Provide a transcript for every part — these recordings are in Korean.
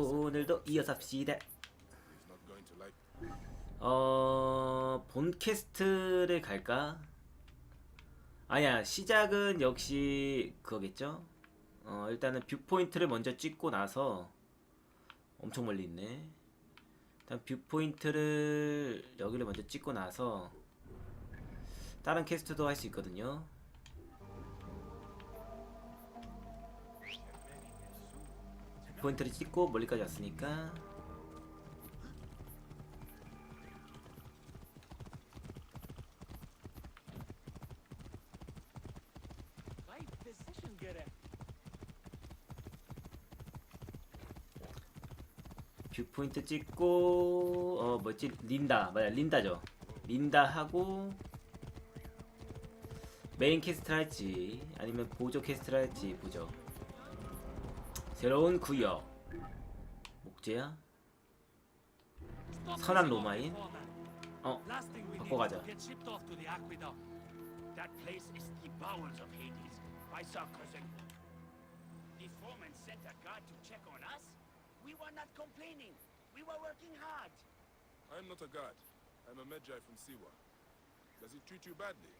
오늘도 이어서 합시다. 어, 본 캐스트를 갈까? 아니야, 시작은 역시 그거겠죠? 어, 일단은 뷰포인트를 먼저 찍고 나서 엄청 멀리 있네. 일단 뷰포인트를 여기를 먼저 찍고 나서 다른 캐스트도 할 수 있거든요. 포인트를 찍고 멀리까지 왔으니까. 뷰포인트 찍고 어 뭐지? 린다. 맞아 린다죠. 린다 하고 메인 캐스트를 할지 아니면 보조 캐스트를 할지 보죠 새로운 구역 목재야 선한 로마인. 어 Last thing we need 바꿔 is 가자 to get shipped off to the aqueduct. That place is the bowels of Hades. I saw cousin. The foreman sent a guard to check on us. We were not complaining. We were working hard. I'm not a god. I'm a Medjay from Siwa. Does he treat you badly?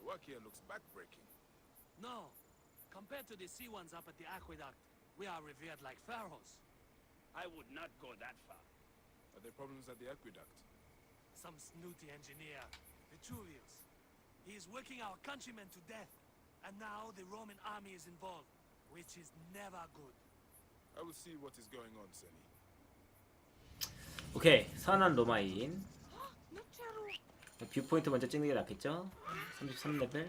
The work here looks backbreaking. No, compared to the sea ones up at the aqueduct, we are revered like pharaohs. I would not go that far. Are there problems at the aqueduct? Some snooty engineer, Vitruvius. He is working our countrymen to death, and now the Roman army is involved, which is never good. I will see what is going on, Seni. 오케이 선한 로마인 뷰포인트 먼저 찍는 게 낫겠죠 33레벨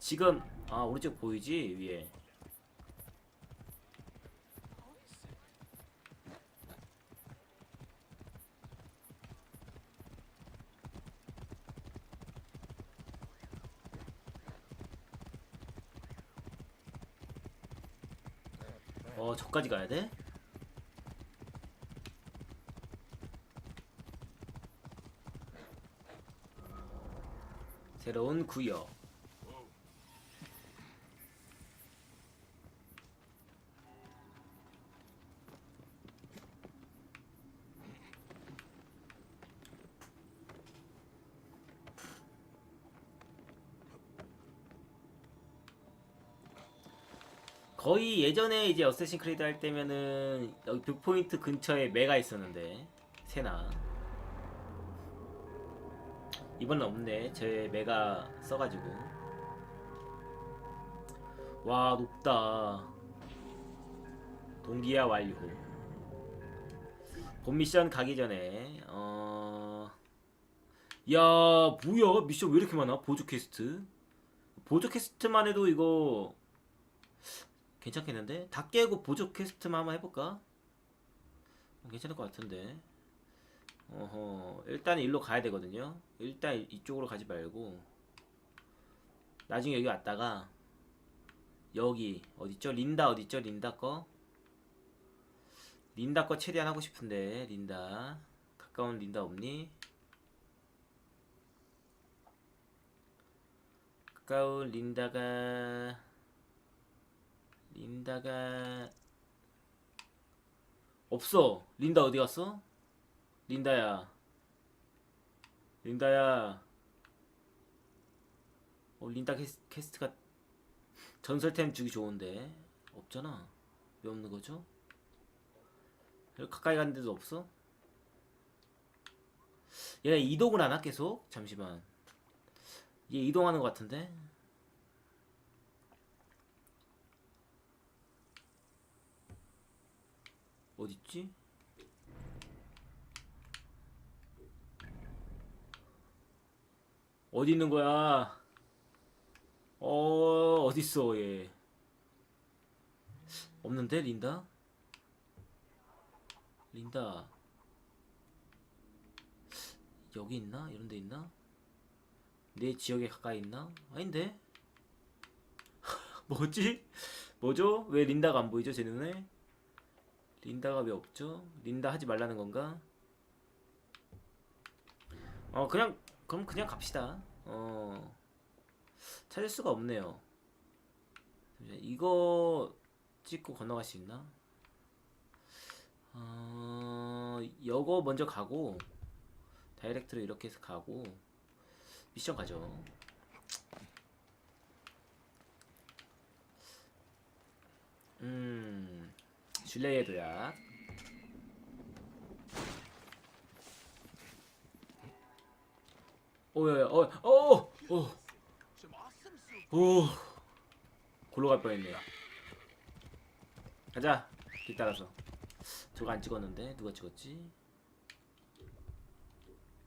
지금 아 오른쪽 보이지 위에 어 저까지 가야 돼? 새로운 구역 예전에 이제 어쌔신 크리드 할 때면은 여기 뷰포인트 근처에 매가 있었는데 세나. 이번엔 없네. 제 매가 써가지고. 와 높다. 동기화 완료. 본 미션 가기 전에 어... 야 뭐야? 미션 왜 이렇게 많아? 보조 퀘스트? 보조 퀘스트만 해도 이거 괜찮겠는데? 다 깨고 보조 퀘스트만 한번 해볼까? 어, 괜찮을 것 같은데 어허 일단 일로 가야 되거든요 일단 이- 이쪽으로 가지 말고 나중에 여기 왔다가 여기 어딨죠? 린다 어딨죠? 린다 거 린다 거 최대한 하고 싶은데 린다 가까운 린다 없니? 가까운 린다가 린다가 없어 린다 어디 갔어? 린다야 린다야 어 린다 캐스, 캐스트 가 전설템 주기 좋은데 없잖아 왜 없는 거죠? 가까이 갔는데도 없어? 얘가 이동을 하나 계속? 잠시만 얘 이동하는 것 같은데? 어딨지? 어디 있는 거야? 어, 어딨어, 얘. 없는데, 린다? 린다. 여기 있나? 이런 데 있나? 내 지역에 가까이 있나? 아닌데? 뭐지? 뭐죠? 왜 린다가 안 보이죠, 제 눈에? 린다가 왜 없죠? 린다 하지 말라는 건가? 어 그냥 그럼 그냥 갑시다. 어 찾을 수가 없네요. 이거 찍고 건너갈 수 있나? 어, 여거 먼저 가고 다이렉트로 이렇게 해서 가고 미션 가죠. 음, 슐레이의 도약. 오야야, 어, 어, 어, Some awesome soup. 오, 골로 갈 뻔했네. 가자, 뒤따라서. 저거 안 찍었는데 누가 찍었지?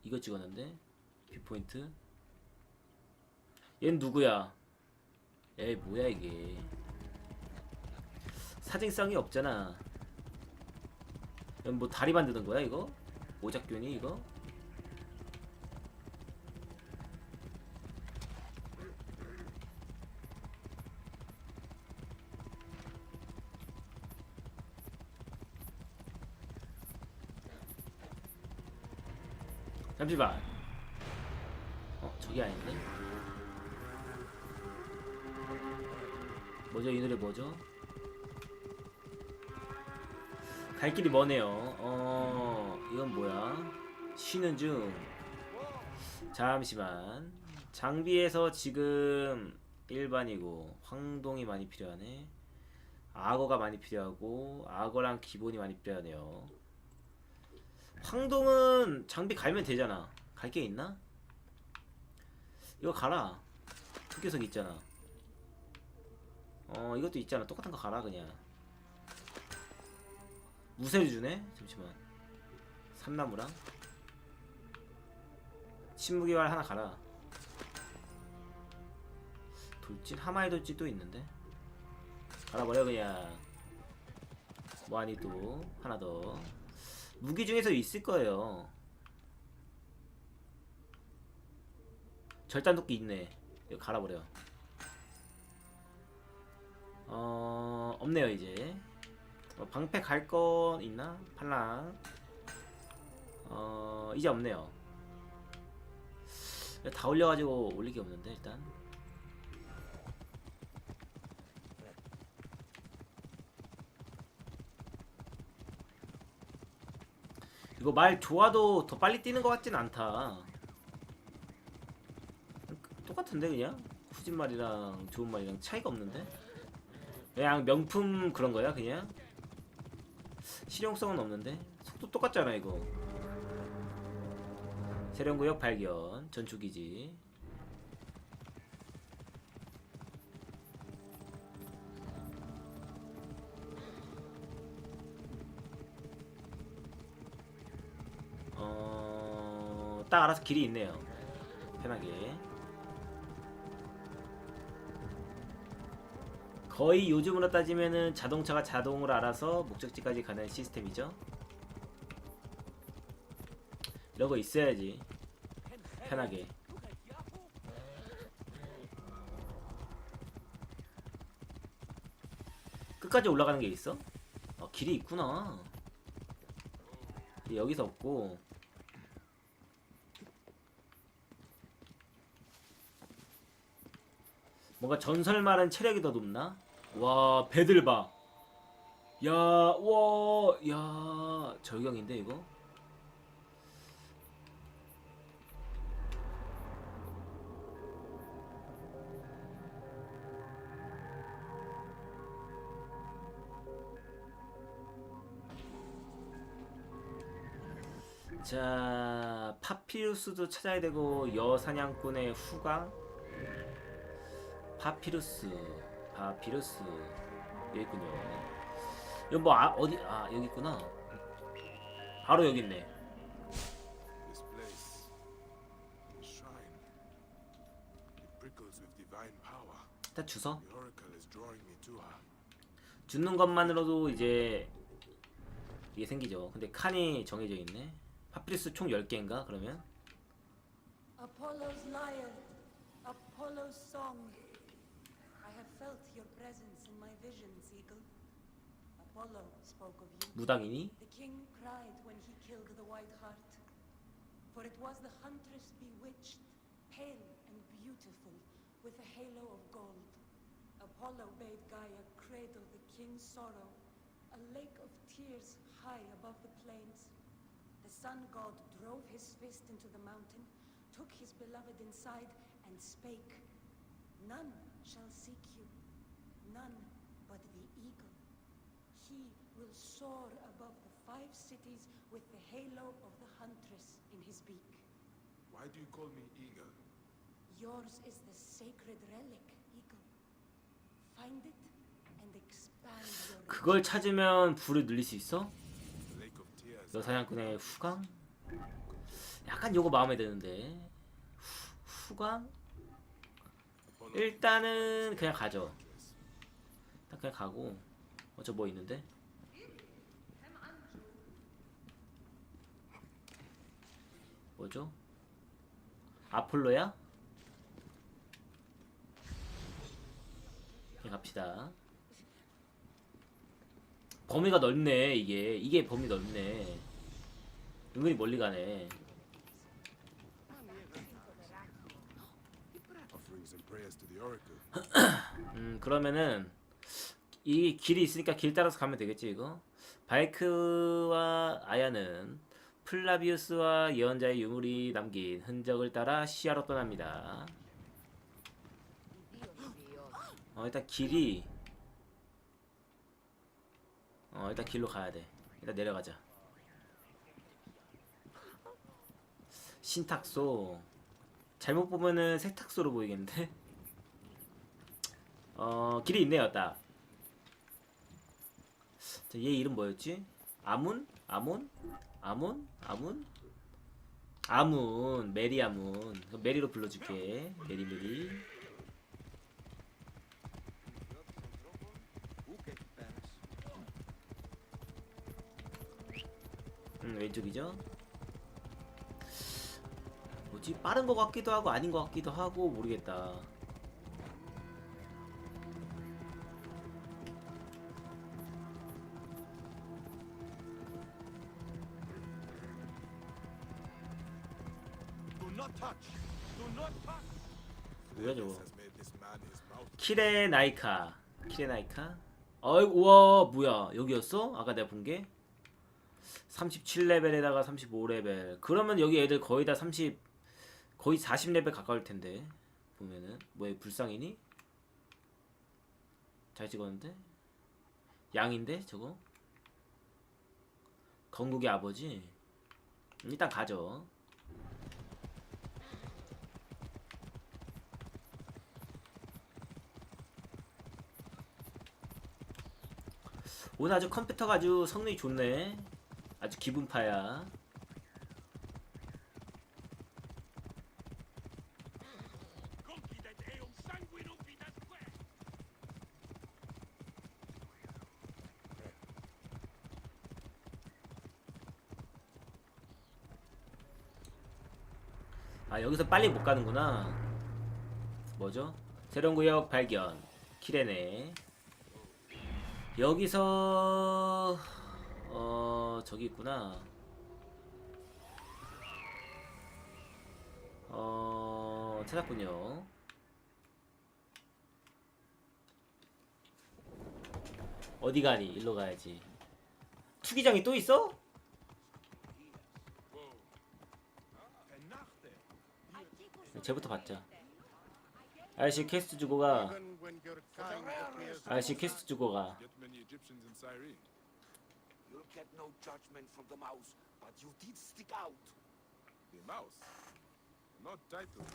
이거 찍었는데 뷰포인트. 얜 누구야? 에이 뭐야 이게? 사진성이 없잖아. 뭐 다리 만드는 거야 이거? 오작교니 이거? 잠시만. 어 저기 아닌데? 뭐죠 이 노래 뭐죠? 갈 길이 머네요. 어 이건 뭐야? 쉬는 중. 잠시만. 장비에서 지금 일반이고 황동이 많이 필요하네. 악어가 많이 필요하고 악어랑 기본이 많이 필요하네요. 황동은 장비 갈면 되잖아. 갈 게 있나? 이거 가라. 흑교석 있잖아. 어 이것도 있잖아. 똑같은 거 가라 그냥. 무쇠를 주네? 잠시만. 삼나무랑 신무기활 하나 가라. 돌진 하마의 돌진도 있는데. 갈아버려 그냥. 뭐하니 또 하나 더. 무기 중에서 있을 거예요. 절단 도끼 있네. 이거 갈아버려. 어 없네요 이제. 어, 방패 갈 건 있나? 팔랑. 어 이제 없네요. 다 올려가지고 올릴 게 없는데 일단. 이거 말 좋아도 더 빨리 뛰는 것 같진 않다. 똑같은데 그냥? 후진 말이랑 좋은 말이랑 차이가 없는데? 그냥 명품 그런 거야 그냥? 실용성은 없는데? 속도 똑같잖아 이거. 세련구역 발견 전투기지 알아서 길이 있네요. 편하게. 거의 요즘으로 따지면은 자동차가 자동으로 알아서 목적지까지 가는 시스템이죠? 거 있어야지. 편하게. 끝까지 올라가는 게 있어? 어, 길이 있구나. 여기서 없고 뭔가 전설말은 체력이 더 높나? 와 배들 봐. 야, 와, 야, 절경인데 이거? 자, 파피루스도 찾아야 되고 여사냥꾼의 후광, 파피루스, 파피루스 여기 있군요. 여기 뭐 아, 어디 아 여기 있구나. 바로 여기 있네. 일단 주서. 죽는 것만으로도 이제 이게 생기죠. 근데 칸이 정해져 있네. 파피루스 총 10개인가 그러면? Apollo's lyre, Apollo's song. I have felt your presence in my visions, Eagle. Apollo spoke of you. 무당이니? The king cried when he killed the White Hart. For it was the huntress bewitched, pale and beautiful, with a halo of gold. Apollo bade Gaia cradle the king's sorrow, A lake of tears high above the plains. The sun god drove his fist into the mountain, took his beloved inside, and spake None shall seek you, none but the eagle. He will soar above the five cities with the halo of the huntress in his beak. Why do you call me Eagle? Yours is the sacred relic, eagle. Find it and expand your 그걸 찾으면 불을 늘릴 수 있어? The Lake of Tears. 여사냥꾼의 후광? 약간 요거 마음에 드는데 후, 후광? 일단은 그냥 가죠 일단 그냥 가고 어 저 뭐 있는데? 뭐죠? 아폴로야? 그냥 갑시다 범위가 넓네 이게 이게 범위 넓네 은근히 멀리 가네 offering some prayers to the oracle. 음 그러면은 이 길이 있으니까 길 따라서 가면 되겠지 이거? 바이크와 아야는 플라비우스와 예언자의 유물이 남긴 흔적을 따라 시야로 떠납니다. 어 일단 길이. 어 일단 길로 가야 돼. 일단 내려가자. 신탁소. 잘못 보면은 세탁소로 보이겠는데 어 길이 있네요 딱. 자, 얘 이름 뭐였지? 아문? 아몬? 아몬? 아문? 아문 메리 아문 메리로 불러줄게 메리 메리 음 왼쪽이죠 뭐지 빠른 거 같기도 하고 아닌 거 같기도 하고 모르겠다 뭐야 저거? man his mouth. 키레 나이카. 키레 나이카? 어이구 우와 뭐야. 여기였어? 아까 내가 본 게? 37레벨에다가 35레벨. 그러면 여기 애들 거의 다 30 거의 40레벨 가까울 텐데 보면은. 뭐야 불쌍이니? 잘 찍었는데? 양인데 저거? 건국의 아버지? 일단 가죠 오늘 아주 컴퓨터가 아주 성능이 좋네. 아주 기분파야. 아 여기서 빨리 못 가는구나. 뭐죠? 새로운 구역 발견. 키레네. 여기서 어 저기 있구나. 어 찾았군요. 어디 가니? 일로 가야지. 투기장이 또 있어? 쟤부터 받자. 아저씨 퀘스트 주고 가. 아저씨 퀘스트 주고 가. You'll get no judgment from the mouse, but you did stick out. The mouse. Not titled.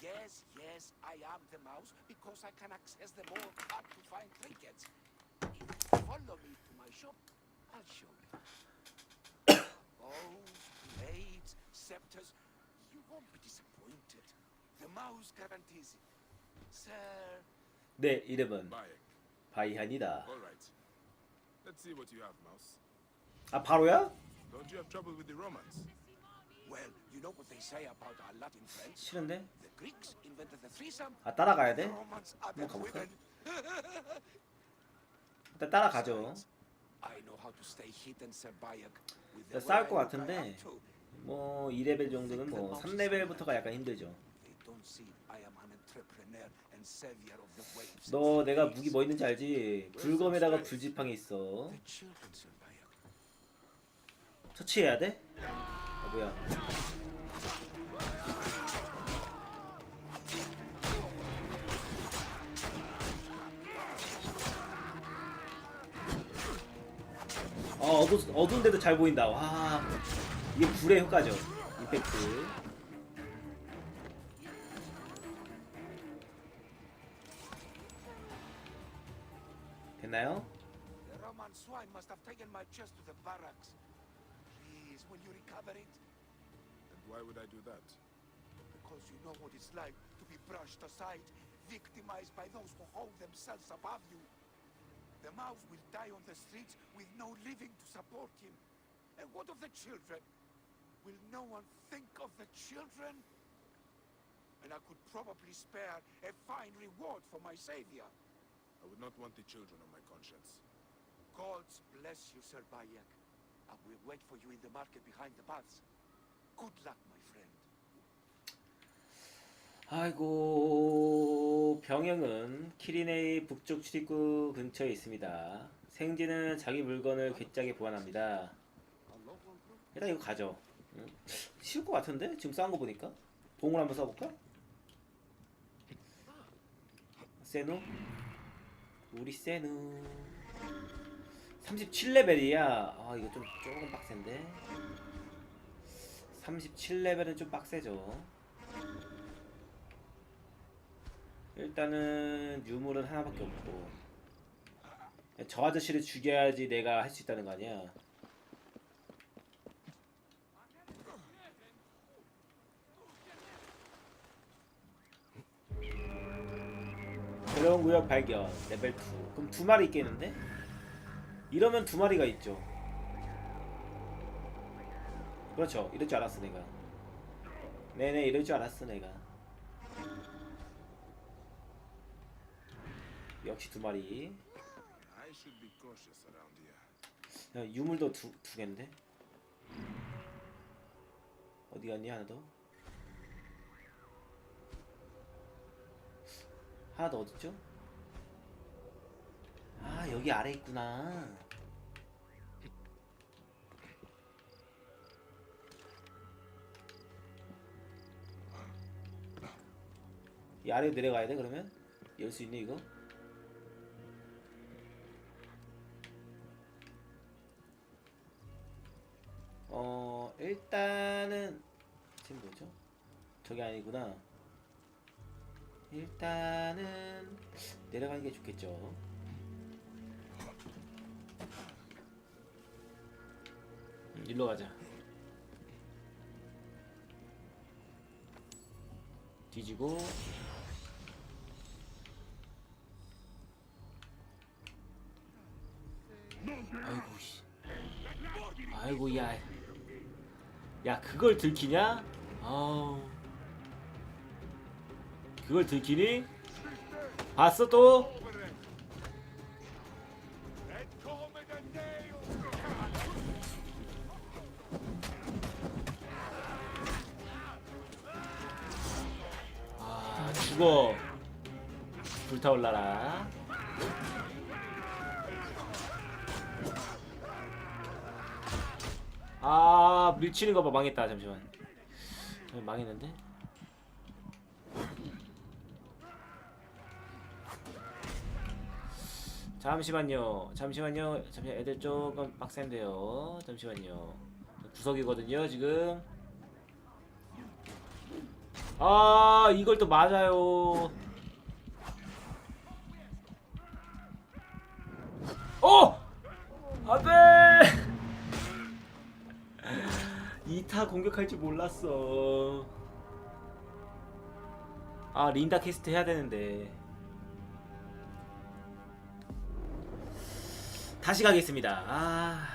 Yes, yes, I am the mouse because I can access the more up to find trinkets. If you follow me to my shop, I'll show you. Bows, blades, scepters. You won't be disappointed. The mouse guarantees it. Sir, 내 이름은. 바이한이다. All right. Let's see what you have, mouse. 아 바로야? Don't you have trouble with the Romans? well, you know what they say about our Latin friends? 싫은데? The Greeks invented the threesome. 아 따라가야 The 돼? 뭐 the 가볼까? 일단 따라가죠. I know how to stay hidden, Sir Bayek. 싸울 것 같은데. 뭐 2레벨 정도는 뭐 3레벨부터가 약간 힘들죠. 너 내가 무기 뭐 있는지 알지? 불검에다가 불지팡이 있어. 처치해야 돼? 아 뭐야? 어 어두 어두운데도 잘 보인다. 와 이게 불의 효과죠. 임팩트. Fucking. The Roman swine must have taken my chest to the barracks. Please, will you recover it? And why would I do that? Because you know what it's like to be brushed aside, victimized by those who hold themselves above you. The mouse will die on the streets with no living to support him. And what of the children? Will no one think of the children? And I could probably spare a fine reward for my savior. I would not want the children on my conscience. Gods bless you, Sir Bayek. I will wait for you in the market behind the baths. Good luck, my friend. 아이고 병영은 키리네이 북쪽 출입구 근처에 있습니다. 생지는 자기 물건을 괴짜게 보관합니다. 일단 이거 가져. 응. 쉬울 것 같은데 지금 싸운 거 보니까 봉을 한번 써볼까? 세누 우리 세누 37레벨이야. 아 이거 좀 조금 빡센데. 37레벨은 좀 빡세죠. 일단은 유물은 하나밖에 없고 저 아저씨를 죽여야지 내가 할 수 있다는 거 아니야 새로운 구역 발견 레벨 2 그럼 두 마리 있겠는데? 이러면 두 마리가 있죠 그렇죠 이럴 줄 알았어 내가 네네 이럴 줄 알았어 내가 역시 두 마리. 야, 유물도 두, 두 개인데? 어디 갔니 하나 더? 하나 더 어딨죠? 아 여기 아래 있구나 이 아래로 내려가야 돼 그러면? 열 수 있니 이거? 어 일단은 지금 뭐죠? 저게 아니구나. 일단은 내려가는 게 좋겠죠. 일로 가자. 뒤지고 아이고 씨. 아이고 야. 야 그걸 들키냐? 아우. 그걸 들키니? 봤어 또? 올라라. 아 밀치는 거 봐 망했다 잠시만. 어, 망했는데? 잠시만요 잠시만요. 잠시 애들 조금 빡센데요. 잠시만요. 구석이거든요 지금. 아 이걸 또 맞아요 어! 안돼 2타 공격할 줄 몰랐어. 아, 린다 캐스트 해야 되는데. 다시 가겠습니다. 아,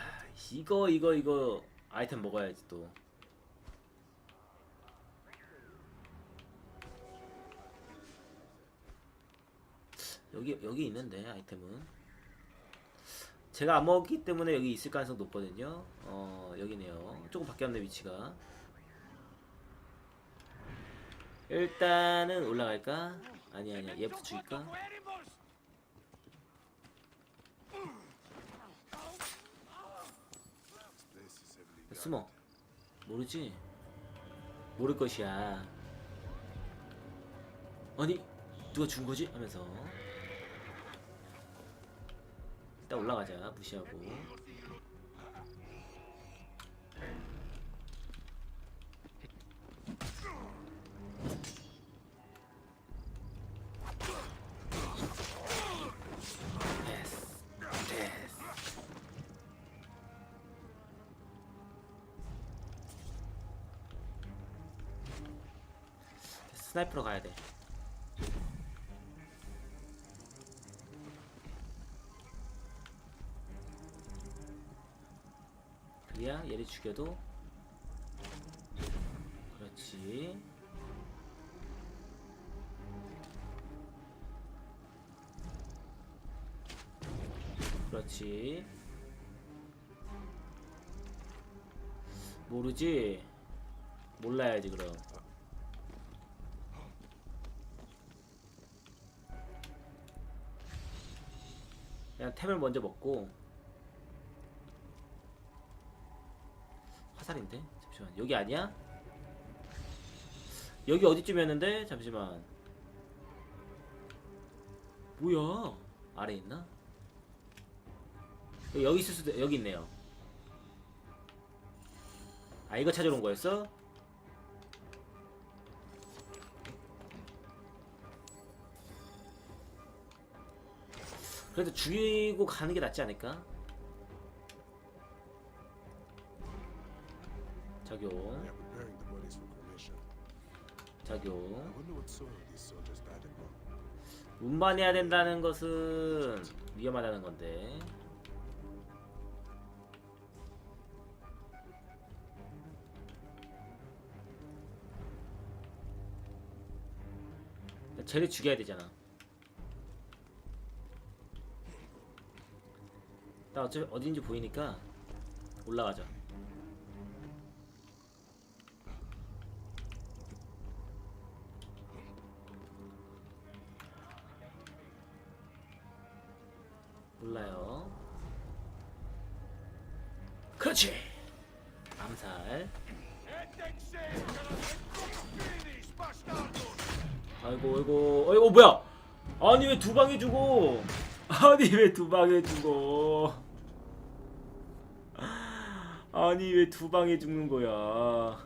이거, 이거, 이거 아이템 먹어야지 또. 여기, 여기 있는데, 아이템은. 제가 안 먹기 때문에 여기 있을 가능성 높거든요. 어 여기네요. 조금 바뀌었네 위치가. 일단은 올라갈까? 아니 아니야 heavily guarded. 숨어 모르지? 모를 것이야 아니 누가 죽은 거지? 하면서 일단 올라가자 무시하고 스나이퍼로 가야 돼. 얘를 죽여도 그렇지. 그렇지. 모르지? 몰라야지 그럼. 그냥 템을 먼저 먹고 화살인데? 잠시만 여기 아니야? 여기 어디쯤이었는데? 잠시만 뭐야 아래 있나? 여기 있을 수도 여기 있네요 아 이거 찾으러 온 거였어? 그래도 죽이고 가는 게 낫지 않을까? 작용. upon. 운반해야 된다는 것은 위험하다는 건데. 쟤를 죽여야 되잖아. 나 어차피 어딘지 보이니까 올라가자. 몰라요. 그렇지. 암살. 아이고 아이고 아이고 뭐야? 아니 왜 두 방에 죽어? 아니 왜 두 방에 죽어? 아니 왜 두 방에 죽는 거야?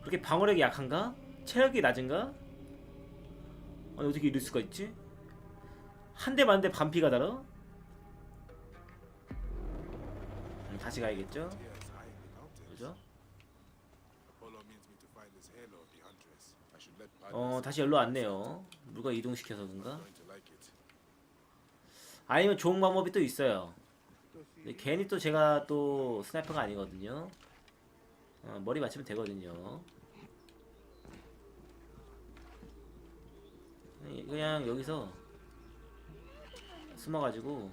그렇게 방어력이 약한가? 체력이 낮은가? 아니 어떻게 이럴 수가 있지? 한 대 맞는데 반피가 달아? 음, 다시 가야겠죠? 그죠? 어 다시 열로 왔네요. 누가 이동시켜서든가? 아니면 좋은 방법이 또 있어요. 괜히 또 제가 또 스나이퍼가 아니거든요. 어, 머리 맞추면 되거든요. 그냥 여기서 숨어가지고.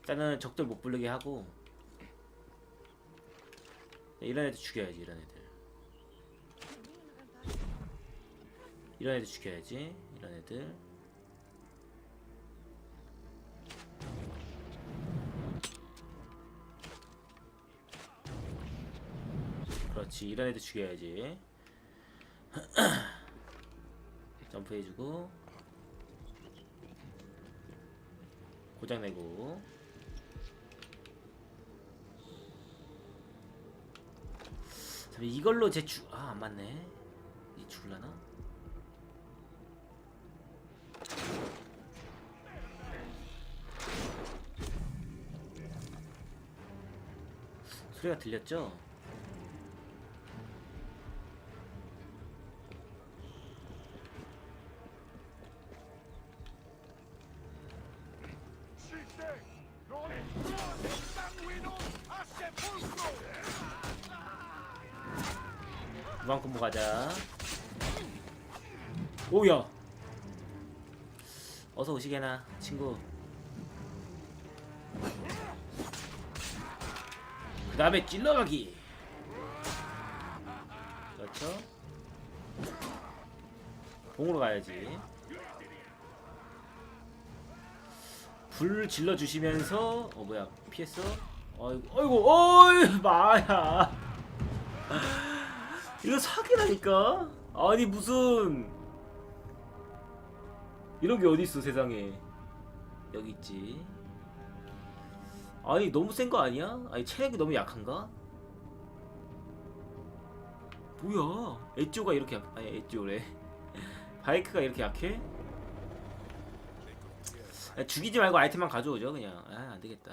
일단은 적들 못 부르게 하고. 이런 애들 죽여야지 이런 애들. 이런 애들 죽여야지 이런 애들. 그렇지 이런 애들 죽여야지. 점프해주고 고장내고 잠깐 이걸로 제 죽.. 아 안맞네 이 죽을라나? 소리가 들렸죠? 오시게나 친구. 그 다음에 찔러가기. 됐어 봉으로 가야지. 불 질러 주시면서 어 뭐야 피했어? 어이구 어이구 어이 마야. 이거 사기라니까? 아니 무슨 이런 게 어디 있어 세상에 여기 있지 아니 너무 센 거 아니야? 아니 체력이 너무 약한가? 뭐야 에쪼가 이렇게 약 아니 에쪼래 바이크가 이렇게 약해? 죽이지 말고 아이템만 가져오죠 그냥 아 안되겠다.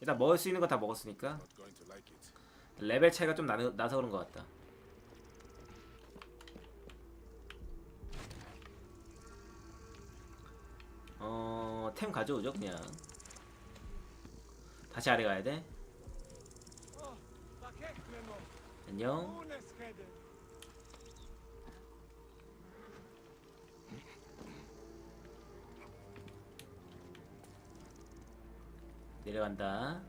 일단 먹을 수 있는 거 다 먹었으니까 레벨 차이가 좀 나, 나서 그런 것 같다 어... 템 가져오죠 그냥 다시 아래 가야 돼 Oh. 안녕. 내려간다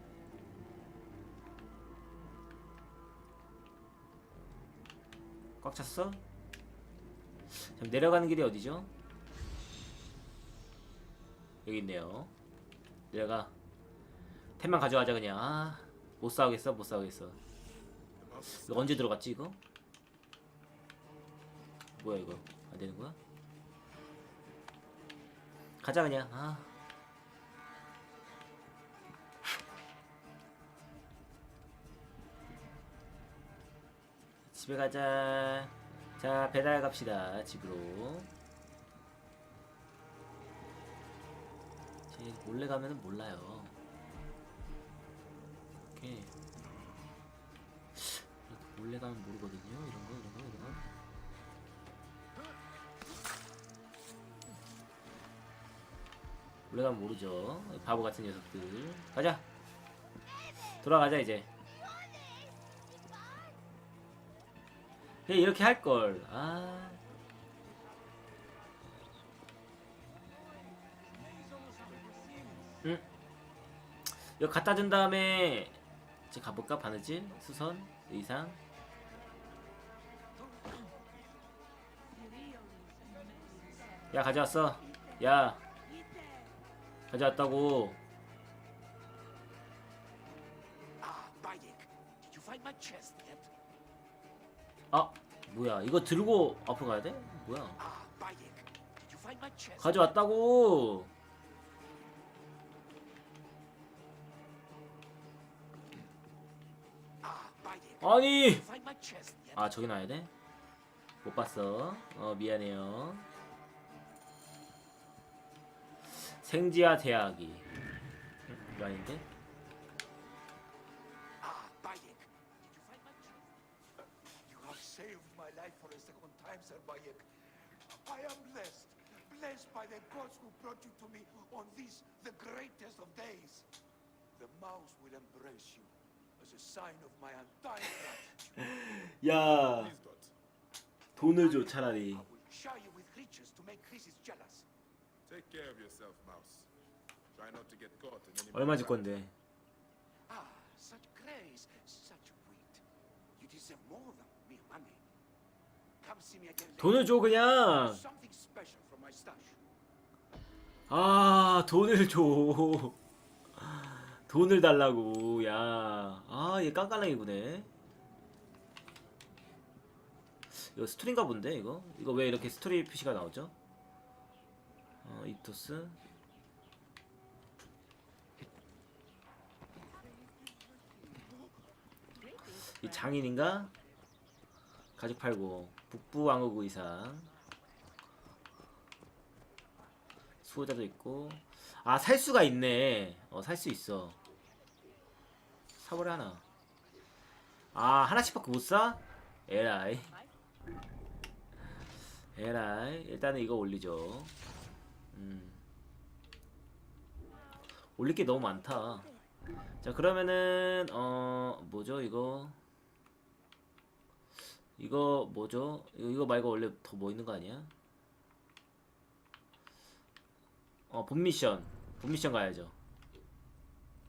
꽉 찼어? 지금 내려가는 길이 어디죠? 여기 있네요 내려가 템만 가져가자 그냥 아, 못 싸우겠어 못 싸우겠어 이거 언제 들어갔지 이거? 뭐야 이거 안 되는 거야? 가자 그냥 아 집에 가자 자 배달 갑시다 집으로 제 몰래 가면은 몰라요 이렇게 몰래 가면 모르거든요. 이런 거, 이런 거, 이런 거. 몰래 가면 모르죠. 바보 같은 녀석들. 가자. 돌아가자 이제. 그냥 이렇게 할 걸. 아. 응. 이거 갖다 준 다음에 이제 가볼까? 바느질? 수선? 의상? 야 가져왔어. 야. 가져왔다고 뭐야 이거 들고 앞으로 가야 돼 뭐야 Ah? 가져왔다고 Ah, 아니? 아 저기 놔야 돼? 못 봤어 어 미안해요 생지야 응, 이거 아닌데? second time, Sir Bayek. I am blessed, blessed by the gods who brought you to me on this, the greatest of days. The mouse will embrace you as a sign of my undying gratitude. 야 Please don't. 돈을 줘 차라리 I will shower you with riches to make Chrysis jealous. Take care of yourself, Mouse. Try not to get caught in any 얼마 more 줄 trouble. 건데 Ah, such grace, such wit. You deserve more than 돈을 줘 그냥. 아 돈을 줘. 돈을 달라고 야아얘 깐깐하게 구네. 이거 스토리인가 본데 이거? 이거 왜 이렇게 스토리 표시가 나오죠? 어 이토스. 이 장인인가? 가죽 팔고 북부 왕국 의상 수호자도 있고. 아 살 수가 있네. 어 살 수 있어. 사버려 하나. 아 하나씩 밖에 못 사? 에라이. 에라이. 일단은 이거 올리죠. 음. 올릴 게 너무 많다. 자 그러면은 어 뭐죠 이거 이거 뭐죠 이거, 말고 원래 더 뭐 있는 거 아니야? 어, 본 미션. 본 미션 가야죠.